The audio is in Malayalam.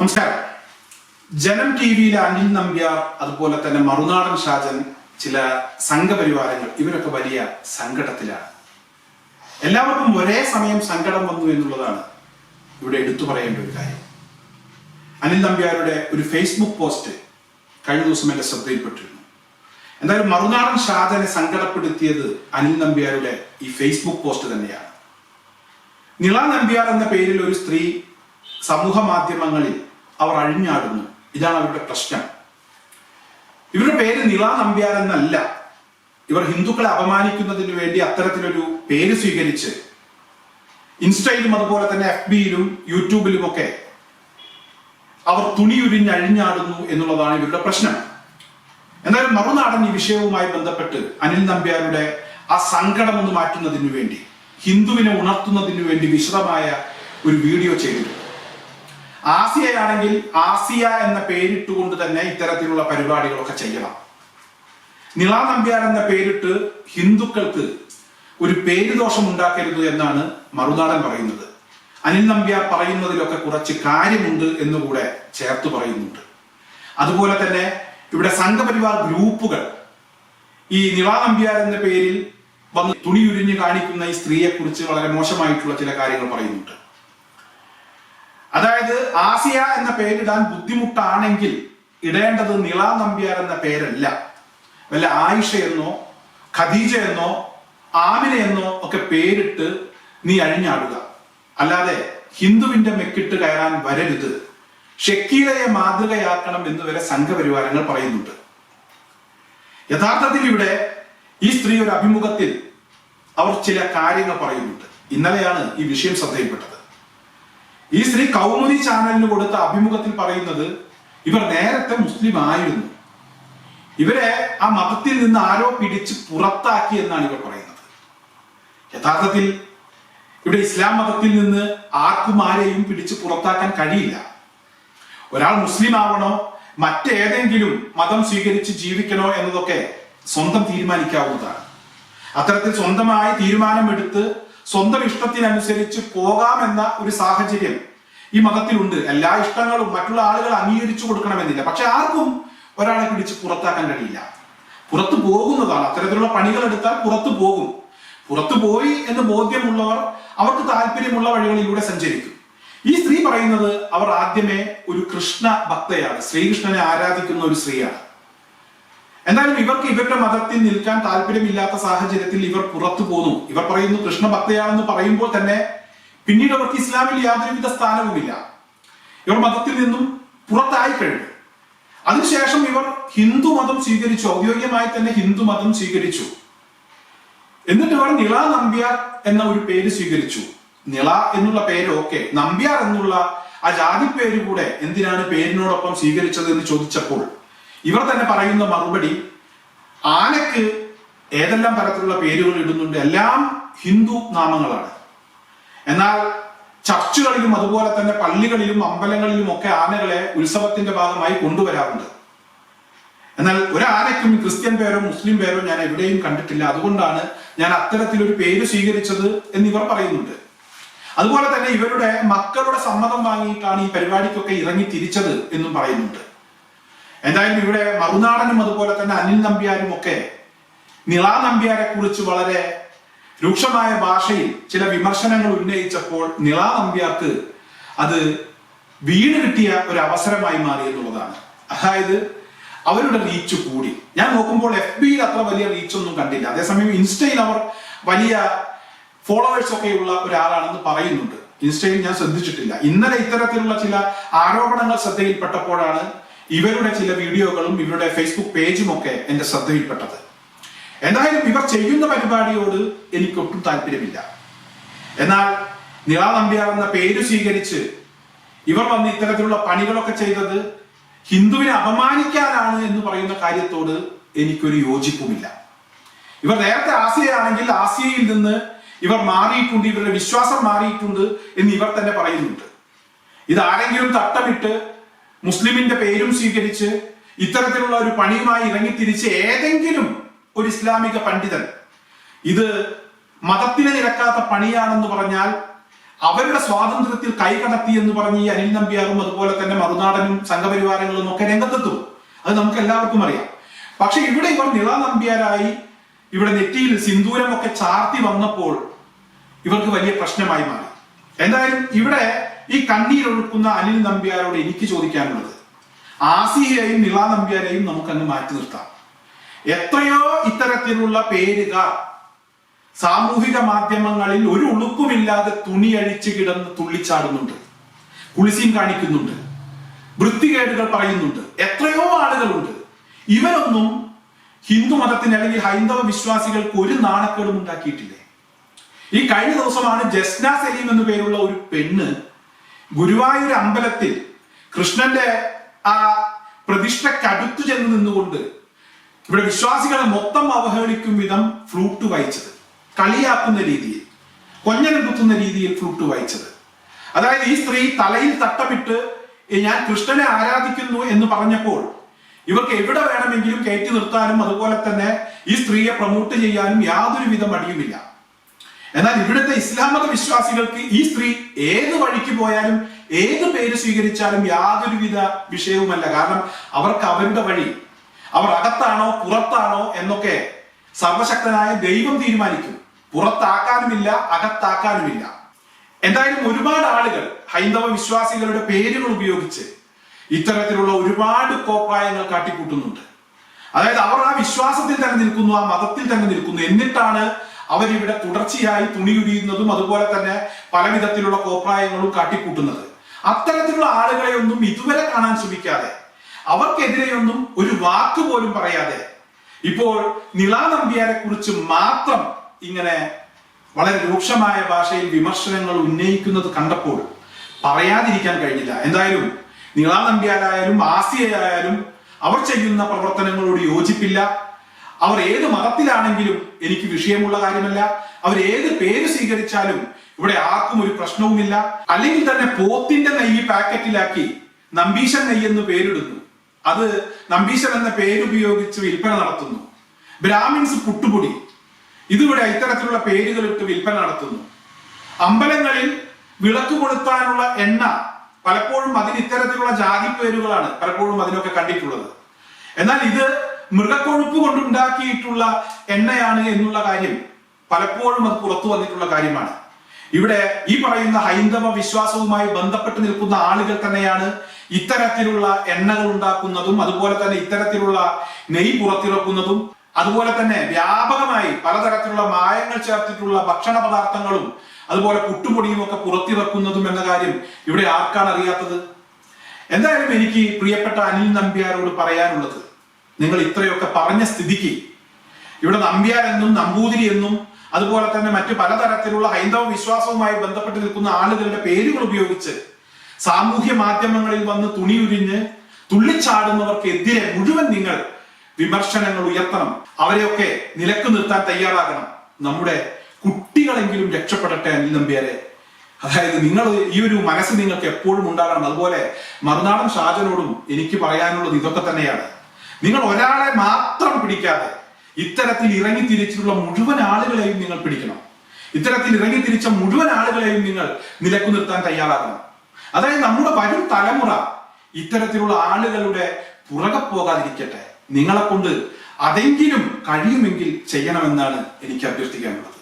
നമസ്കാരം. ജനം ടി വിയിലെ അനിൽ നമ്പ്യാർ അതുപോലെ തന്നെ മറുനാടൻ ഷാജൻ ചില സംഘപരിവാരങ്ങൾ ഇവരൊക്കെ വലിയ സങ്കടത്തിലാണ് എല്ലാവർക്കും ഒരേ സമയം സങ്കടം വന്നു എന്നുള്ളതാണ് ഇവിടെ എടുത്തു പറയേണ്ട ഒരു കാര്യം. അനിൽ നമ്പ്യാരുടെ ഒരു ഫേസ്ബുക്ക് പോസ്റ്റ് കഴിഞ്ഞ ദിവസം എന്റെ ശ്രദ്ധയിൽപ്പെട്ടിരുന്നു. എന്തായാലും മറുനാടൻ ഷാജനെ സങ്കടപ്പെടുത്തിയത് അനിൽ നമ്പ്യാരുടെ ഈ ഫേസ്ബുക്ക് പോസ്റ്റ് തന്നെയാണ്. നിള നമ്പ്യാർ എന്ന പേരിൽ ഒരു സ്ത്രീ സമൂഹ മാധ്യമങ്ങളിൽ അവർ അഴിഞ്ഞാടുന്നു. ഇതാണ് അവരുടെ പ്രശ്നം. ഇവരുടെ പേര് നിള നമ്പ്യാർ എന്നല്ല. ഇവർ ഹിന്ദുക്കളെ അപമാനിക്കുന്നതിന് വേണ്ടി അത്തരത്തിലൊരു പേര് സ്വീകരിച്ച് ഇൻസ്റ്റയിലും അതുപോലെ തന്നെ എഫ് ബിയിലും യൂട്യൂബിലുമൊക്കെ അവർ തുണിയുരിഞ്ഞ് അഴിഞ്ഞാടുന്നു എന്നുള്ളതാണ് ഇവരുടെ പ്രശ്നം. എന്നാലും മറുനാടൻ ഈ വിഷയവുമായി ബന്ധപ്പെട്ട് അനിൽ നമ്പ്യാരുടെ ആ സങ്കടം ഒന്ന് മാറ്റുന്നതിനു വേണ്ടി ഹിന്ദുവിനെ ഉണർത്തുന്നതിനു വേണ്ടി വിശദമായ ഒരു വീഡിയോ ചെയ്തിട്ടുണ്ട്. ആസിയയാണെങ്കിൽ ആസിയ എന്ന പേരിട്ടുകൊണ്ട് തന്നെ ഇത്തരത്തിലുള്ള പരിപാടികളൊക്കെ ചെയ്യണം. നിള നമ്പ്യാർ എന്ന പേരിട്ട് ഹിന്ദുക്കൾക്ക് ഒരു പേരുദോഷം ഉണ്ടാക്കരുത് എന്നാണ് മറുനാടൻ പറയുന്നത്. അനിൽ നമ്പ്യാർ പറയുന്നതിലൊക്കെ കുറച്ച് കാര്യമുണ്ട് എന്നുകൂടെ ചേർത്ത് പറയുന്നുണ്ട്. അതുപോലെ തന്നെ ഇവിടെ സംഘപരിവാർ ഗ്രൂപ്പുകൾ ഈ നിള നമ്പ്യാർ എന്ന പേരിൽ വന്ന് തുണിയുരിഞ്ഞ് കാണിക്കുന്ന ഈ സ്ത്രീയെക്കുറിച്ച് വളരെ മോശമായിട്ടുള്ള ചില കാര്യങ്ങൾ പറയുന്നുണ്ട്. അതായത് ആസിയ എന്ന പേരിടാൻ ബുദ്ധിമുട്ടാണെങ്കിൽ ഇടേണ്ടത് നിള നമ്പ്യാർ എന്ന പേരല്ല. വല്ല ആയിഷ എന്നോ ഖദീജ എന്നോ ആമിന എന്നോ ഒക്കെ പേരിട്ട് നീ അഴിഞ്ഞാടുക. അല്ലാതെ ഹിന്ദുവിന്റെ മെക്കിട്ട് കയറാൻ വരരുത്. ഷക്കീലയെ മാതൃകയാക്കണം എന്ന് വരെ സംഘപരിവാരങ്ങൾ പറയുന്നുണ്ട്. യഥാർത്ഥത്തിൽ ഇവിടെ ഈ സ്ത്രീ ഒരു അഭിമുഖത്തിൽ അവർ ചില കാര്യങ്ങൾ പറയുന്നുണ്ട്. ഇന്നലെയാണ് ഈ വിഷയം ശ്രദ്ധയിൽപ്പെട്ടത്. ഈ സ്ത്രീ കൗമുദി ചാനലിന് കൊടുത്ത അഭിമുഖത്തിൽ പറയുന്നത് ഇവർ നേരത്തെ മുസ്ലിം ആയിരുന്നു ഇവരെ ആ മതത്തിൽ നിന്ന് ആരോ പിടിച്ച് പുറത്താക്കി എന്നാണ് ഇവർ പറയുന്നത്. യഥാർത്ഥത്തിൽ ഇവിടെ ഇസ്ലാം മതത്തിൽ നിന്ന് ആർക്കും ആരെയും പിടിച്ച് പുറത്താക്കാൻ കഴിയില്ല. ഒരാൾ മുസ്ലിം ആവണോ മറ്റേതെങ്കിലും മതം സ്വീകരിച്ച് ജീവിക്കണോ എന്നതൊക്കെ സ്വന്തം തീരുമാനിക്കാവുന്നതാണ്. അത്തരത്തിൽ സ്വന്തമായി തീരുമാനമെടുത്ത് സ്വന്തം ഇഷ്ടത്തിനനുസരിച്ച് പോകാമെന്ന ഒരു സാഹചര്യം ഈ മതത്തിലുണ്ട്. എല്ലാ ഇഷ്ടങ്ങളും മറ്റുള്ള ആളുകൾ അംഗീകരിച്ചു കൊടുക്കണമെന്നില്ല. പക്ഷെ ആർക്കും ഒരാളെ പിടിച്ച് പുറത്താക്കാൻ കഴിയില്ല. പുറത്തു പോകുന്നതാണ്. അത്തരത്തിലുള്ള പണികൾ എടുത്താൽ പുറത്തു പോകും. പുറത്തു പോയി എന്ന് ബോധ്യമുള്ളവർ അവർക്ക് താല്പര്യമുള്ള വഴികളിലൂടെ സഞ്ചരിക്കും. ഈ സ്ത്രീ പറയുന്നത് അവർ ആദ്യമേ ഒരു കൃഷ്ണ ഭക്തയാണ്. ശ്രീകൃഷ്ണനെ ആരാധിക്കുന്ന ഒരു സ്ത്രീയാണ്. എന്തായാലും ഇവർക്ക് ഇവരുടെ മതത്തിൽ നിൽക്കാൻ താല്പര്യമില്ലാത്ത സാഹചര്യത്തിൽ ഇവർ പുറത്തു പോന്നു. ഇവർ പറയുന്നു കൃഷ്ണഭക്തയാണെന്ന് പറയുമ്പോൾ തന്നെ പിന്നീട് അവർക്ക് ഇസ്ലാമിൽ യാതൊരുവിധ സ്ഥാനവുമില്ല. ഇവർ മതത്തിൽ നിന്നും പുറത്തായി കഴിഞ്ഞു. അതിനുശേഷം ഇവർ ഹിന്ദു മതം സ്വീകരിച്ചു ഔദ്യോഗികമായി തന്നെ ഹിന്ദു മതം സ്വീകരിച്ചു. എന്നിട്ട് ഇവർ നിള നമ്പ്യാർ എന്ന ഒരു പേര് സ്വീകരിച്ചു. നിള എന്നുള്ള പേര് ഓക്കെ. നമ്പ്യാർ എന്നുള്ള ആ ജാതി പേര് കൂടെ എന്തിനാണ് പേരിനോടൊപ്പം സ്വീകരിച്ചത് എന്ന് ചോദിച്ചപ്പോൾ ഇവർ തന്നെ പറയുന്ന മറുപടി ആനക്ക് ഏതെല്ലാം തരത്തിലുള്ള പേരുകൾ ഇടുന്നുണ്ട് എല്ലാം ഹിന്ദു നാമങ്ങളാണ്. എന്നാൽ ചർച്ചുകളിലും അതുപോലെ തന്നെ പള്ളികളിലും അമ്പലങ്ങളിലും ഒക്കെ ആനകളെ ഉത്സവത്തിന്റെ ഭാഗമായി കൊണ്ടുവരാറുണ്ട്. എന്നാൽ ഒരാനയ്ക്കും ക്രിസ്ത്യൻ പേരോ മുസ്ലിം പേരോ ഞാൻ എവിടെയും കണ്ടിട്ടില്ല. അതുകൊണ്ടാണ് ഞാൻ അത്തരത്തിലൊരു പേര് സ്വീകരിച്ചത് എന്നിവർ പറയുന്നുണ്ട്. അതുപോലെ തന്നെ ഇവരുടെ മക്കളുടെ സമ്മതം വാങ്ങിയിട്ടാണ് ഈ പരിപാടിക്കൊക്കെ ഇറങ്ങി തിരിച്ചത് എന്നും പറയുന്നുണ്ട്. എന്തായാലും ഇവിടെ മറുനാടനും അതുപോലെ തന്നെ അനിൽ നമ്പ്യാരും ഒക്കെ നിള നമ്പ്യാരെ കുറിച്ച് വളരെ രൂക്ഷമായ ഭാഷയിൽ ചില വിമർശനങ്ങൾ ഉന്നയിച്ചപ്പോൾ നിള നമ്പ്യാർക്ക് അത് വീട് കിട്ടിയ ഒരു അവസരമായി മാറി എന്നുള്ളതാണ്. അതായത് അവരുടെ റീച്ച് കൂടി. ഞാൻ നോക്കുമ്പോൾ എഫ് ബിയിൽ അത്ര വലിയ റീച്ച് ഒന്നും കണ്ടില്ല. അതേസമയം ഇൻസ്റ്റയിൽ അവർ വലിയ ഫോളോവേഴ്സ് ഒക്കെയുള്ള ഒരാളാണെന്ന് പറയുന്നുണ്ട്. ഇൻസ്റ്റയിൽ ഞാൻ ശ്രദ്ധിച്ചിട്ടില്ല. ഇന്നലെ ഇത്തരത്തിലുള്ള ചില ആരോപണങ്ങൾ ശ്രദ്ധയിൽപ്പെട്ടപ്പോഴാണ് ഇവരുടെ ചില വീഡിയോകളും ഇവരുടെ ഫേസ്ബുക്ക് പേജും ഒക്കെ എന്റെ ശ്രദ്ധയിൽപ്പെട്ടത്. എന്തായാലും ഇവർ ചെയ്യുന്ന പരിപാടിയോട് എനിക്കൊട്ടും താല്പര്യമില്ല. എന്നാൽ നിള നമ്പ്യാർ എന്ന പേര് സ്വീകരിച്ച് ഇവർ വന്ന് ഇത്തരത്തിലുള്ള പണികളൊക്കെ ചെയ്തത് ഹിന്ദുവിനെ അപമാനിക്കാനാണ് എന്ന് പറയുന്ന കാര്യത്തോട് എനിക്കൊരു യോജിപ്പുമില്ല. ഇവർ നേരത്തെ ആസിയയാണെങ്കിൽ ആസിയയിൽ നിന്ന് ഇവർ മാറിയിട്ടുണ്ട് ഇവരുടെ വിശ്വാസം മാറിയിട്ടുണ്ട് എന്ന് ഇവർ തന്നെ പറയുന്നുണ്ട്. ഇതാരെങ്കിലും തട്ടമിട്ട് മുസ്ലിമിന്റെ പേരും സ്വീകരിച്ച് ഇത്തരത്തിലുള്ള ഒരു പണിയുമായി ഇറങ്ങിത്തിരിച്ച് ഏതെങ്കിലും ഒരു ഇസ്ലാമിക പണ്ഡിതൻ ഇത് മതത്തിന് നിരക്കാത്ത പണിയാണെന്ന് പറഞ്ഞാൽ അവരുടെ സ്വാതന്ത്ര്യത്തിൽ കൈകടത്തി എന്ന് പറഞ്ഞ് ഈ അനിൽ നമ്പ്യാറും അതുപോലെ തന്നെ മറുനാടനും സംഘപരിവാരങ്ങളും ഒക്കെ രംഗത്തെത്തും. അത് നമുക്ക് എല്ലാവർക്കും അറിയാം. പക്ഷെ ഇവിടെ ഇവർ നിള നമ്പ്യാരായി ഇവിടെ നെറ്റിയിൽ സിന്ദൂരമൊക്കെ ചാർത്തി വന്നപ്പോൾ ഇവർക്ക് വലിയ പ്രശ്നമായി മാറി. എന്തായാലും ഇവിടെ ഈ കണ്ണീരൊഴുക്കുന്ന അനിൽ നമ്പ്യാരോട് എനിക്ക് ചോദിക്കാനുള്ളത്. ആസിയെയും നിള നമ്പ്യാരെയും നമുക്കങ്ങ് മാറ്റി നിർത്താം. എത്രയോ ഇത്തരത്തിലുള്ള പേരുകാർ സാമൂഹിക മാധ്യമങ്ങളിൽ ഒരു ഉളുപ്പുമില്ലാതെ തുണിയഴിച്ച് കിടന്ന് തുള്ളിച്ചാടുന്നുണ്ട്. കുളിസിയും കാണിക്കുന്നുണ്ട്. വൃത്തികേടുകൾ പറയുന്നുണ്ട്. എത്രയോ ആളുകളുണ്ട്. ഇവരൊന്നും ഹിന്ദു മതത്തിന് അല്ലെങ്കിൽ ഹൈന്ദവ വിശ്വാസികൾക്ക് ഒരു നാണക്കേടും ഉണ്ടാക്കിയിട്ടില്ലേ. ഈ കഴിഞ്ഞ ദിവസമാണ് ജസ്ന സലീം എന്നു പേരുള്ള ഒരു പെണ്ണ് ഗുരുവായൂർ അമ്പലത്തിൽ കൃഷ്ണന്റെ ആ പ്രതിഷ്ഠക്കടുത്തു ചെന്ന് നിന്നുകൊണ്ട് ഇവിടെ വിശ്വാസികളെ മൊത്തം അവഹേളിക്കും വിധം ഫ്ലൂട്ട് വായിച്ചത്. കളിയാക്കുന്ന രീതിയിൽ കൊഞ്ഞനം കുത്തുന്ന രീതിയിൽ ഫ്ലൂട്ട് വായിച്ചത്. അതായത് ഈ സ്ത്രീ തലയിൽ തട്ടമിട്ട് ഞാൻ കൃഷ്ണനെ ആരാധിക്കുന്നു എന്ന് പറഞ്ഞപ്പോൾ ഇവർക്ക് എവിടെ വേണമെങ്കിലും കയറ്റി നിർത്താനും അതുപോലെ തന്നെ ഈ സ്ത്രീയെ പ്രൊമോട്ട് ചെയ്യാനും യാതൊരു വിധ മടിയുമില്ല. എന്നാൽ ഇവിടുത്തെ ഇസ്ലാം മത വിശ്വാസികൾക്ക് ഈ സ്ത്രീ ഏത് വഴിക്ക് പോയാലും ഏത് പേര് സ്വീകരിച്ചാലും യാതൊരുവിധ വിഷയവുമല്ല. കാരണം അവർക്ക് അവരുടെ വഴി അവർ അകത്താണോ പുറത്താണോ എന്നൊക്കെ സർവശക്തനായ ദൈവം തീരുമാനിക്കും. പുറത്താക്കാനുമില്ല അകത്താക്കാനുമില്ല. എന്തായാലും ഒരുപാട് ആളുകൾ ഹൈന്ദവ വിശ്വാസികളുടെ പേരുകൾ ഉപയോഗിച്ച് ഇത്തരത്തിലുള്ള ഒരുപാട് കോപ്രായങ്ങൾ കാട്ടിക്കൂട്ടുന്നുണ്ട്. അതായത് അവർ ആ വിശ്വാസത്തിൽ തന്നെ നിൽക്കുന്നു ആ മതത്തിൽ തന്നെ നിൽക്കുന്നു. എന്നിട്ടാണ് അവരിവിടെ തുടർച്ചയായി തുണിയുരിയുന്നതും അതുപോലെ തന്നെ പല വിധത്തിലുള്ള കോപ്രായങ്ങളും കാട്ടിക്കൂട്ടുന്നത്. അത്തരത്തിലുള്ള ആളുകളെ ഒന്നും ഇതുവരെ കാണാൻ ശ്രമിക്കാതെ അവർക്കെതിരെയൊന്നും ഒരു വാക്ക് പോലും പറയാതെ ഇപ്പോൾ നിളാ നമ്പ്യാരെ കുറിച്ച് മാത്രം ഇങ്ങനെ വളരെ രൂക്ഷമായ ഭാഷയിൽ വിമർശനങ്ങൾ ഉന്നയിക്കുന്നത് കണ്ടപ്പോൾ പറയാതിരിക്കാൻ കഴിഞ്ഞില്ല. എന്തായാലും നിളാ നമ്പ്യാരായാലും ആസിയയായാലും അവർ ചെയ്യുന്ന പ്രവർത്തനങ്ങളോട് യോജിപ്പില്ല. അവർ ഏത് മതത്തിലാണെങ്കിലും എനിക്ക് വിഷയമുള്ള കാര്യമല്ല. അവർ ഏത് പേര് സ്വീകരിച്ചാലും ഇവിടെ ആർക്കും ഒരു പ്രശ്നവുമില്ല. അല്ലെങ്കിൽ തന്നെ പോത്തിന്റെ നെയ്യ് പാക്കറ്റിലാക്കി നമ്പീശൻ നെയ്യെന്ന് പേരിടുന്നു. അത് നമ്പീശൻ എന്ന പേരുപയോഗിച്ച് വിൽപ്പന നടത്തുന്നു. ബ്രാഹ്മിൻസ് പുട്ടുപൊടി. ഇതിവിടെ ഇത്തരത്തിലുള്ള പേരുകളിട്ട് വിൽപ്പന നടത്തുന്നു. അമ്പലങ്ങളിൽ വിളക്ക് കൊളുത്താനുള്ള എണ്ണ പലപ്പോഴും അതിന് ഇത്തരത്തിലുള്ള ജാതി പേരുകളാണ് പലപ്പോഴും അതിനൊക്കെ കണ്ടിട്ടുള്ളത്. എന്നാൽ ഇത് മൃഗക്കൊഴുപ്പ് കൊണ്ടുണ്ടാക്കിയിട്ടുള്ള എണ്ണയാണ് എന്നുള്ള കാര്യം പലപ്പോഴും അത് പുറത്തു വന്നിട്ടുള്ള കാര്യമാണ്. ഇവിടെ ഈ പറയുന്ന ഹൈന്ദവ വിശ്വാസവുമായി ബന്ധപ്പെട്ട് നിൽക്കുന്ന ആളുകൾ തന്നെയാണ് ഇത്തരത്തിലുള്ള എണ്ണകൾ ഉണ്ടാക്കുന്നതും അതുപോലെ തന്നെ ഇത്തരത്തിലുള്ള നെയ് പുറത്തിറക്കുന്നതും അതുപോലെ തന്നെ വ്യാപകമായി പലതരത്തിലുള്ള മായങ്ങൾ ചേർത്തിട്ടുള്ള ഭക്ഷണ പദാർത്ഥങ്ങളും അതുപോലെ പുട്ടുപൊടിയും ഒക്കെ പുറത്തിറക്കുന്നതും എന്ന കാര്യം ഇവിടെ ആർക്കാണ് അറിയാത്തത്? എന്തായാലും എനിക്ക് പ്രിയപ്പെട്ട അനിൽ നമ്പ്യാരോട് പറയാനുള്ളത് നിങ്ങൾ ഇത്രയൊക്കെ പറഞ്ഞ സ്ഥിതിക്ക് ഇവിടെ നമ്പ്യാർ എന്നും നമ്പൂതിരി എന്നും അതുപോലെ തന്നെ മറ്റു പലതരത്തിലുള്ള ഹൈന്ദവ വിശ്വാസവുമായി ബന്ധപ്പെട്ട് നിൽക്കുന്ന ആളുകളുടെ പേരുകൾ ഉപയോഗിച്ച് സാമൂഹ്യ മാധ്യമങ്ങളിൽ വന്ന് തുണിയുരിഞ്ഞ് തുള്ളിച്ചാടുന്നവർക്കെതിരെ മുഴുവൻ നിങ്ങൾ വിമർശനങ്ങൾ ഉയർത്തണം. അവരെയൊക്കെ നിലയ്ക്ക് നിർത്താൻ തയ്യാറാകണം. നമ്മുടെ കുട്ടികളെങ്കിലും രക്ഷപ്പെടട്ടെ അനിൽ നമ്പ്യാരെ. അതായത് നിങ്ങൾ ഈ ഒരു മനസ്സ് നിങ്ങൾക്ക് എപ്പോഴും ഉണ്ടാകണം. അതുപോലെ മറുനാടൻ ഷാജനോടും എനിക്ക് പറയാനുള്ളത് ഇതൊക്കെ തന്നെയാണ്. നിങ്ങൾ ഒരാളെ മാത്രം പിടിക്കാതെ ഇത്തരത്തിൽ ഇറങ്ങി തിരിച്ചിട്ടുള്ള മുഴുവൻ ആളുകളെയും നിങ്ങൾ പിടിക്കണം. ഇത്തരത്തിൽ ഇറങ്ങി തിരിച്ച മുഴുവൻ ആളുകളെയും നിങ്ങൾ നിലക്കു നിർത്താൻ തയ്യാറാകണം. അതായത് നമ്മുടെ വരും തലമുറ ഇത്തരത്തിലുള്ള ആളുകളുടെ പുറകെ പോകാതിരിക്കട്ടെ. നിങ്ങളെ കൊണ്ട് അതെങ്കിലും കഴിയുമെങ്കിൽ ചെയ്യണമെന്നാണ് എനിക്ക് അഭ്യർത്ഥിക്കാനുള്ളത്.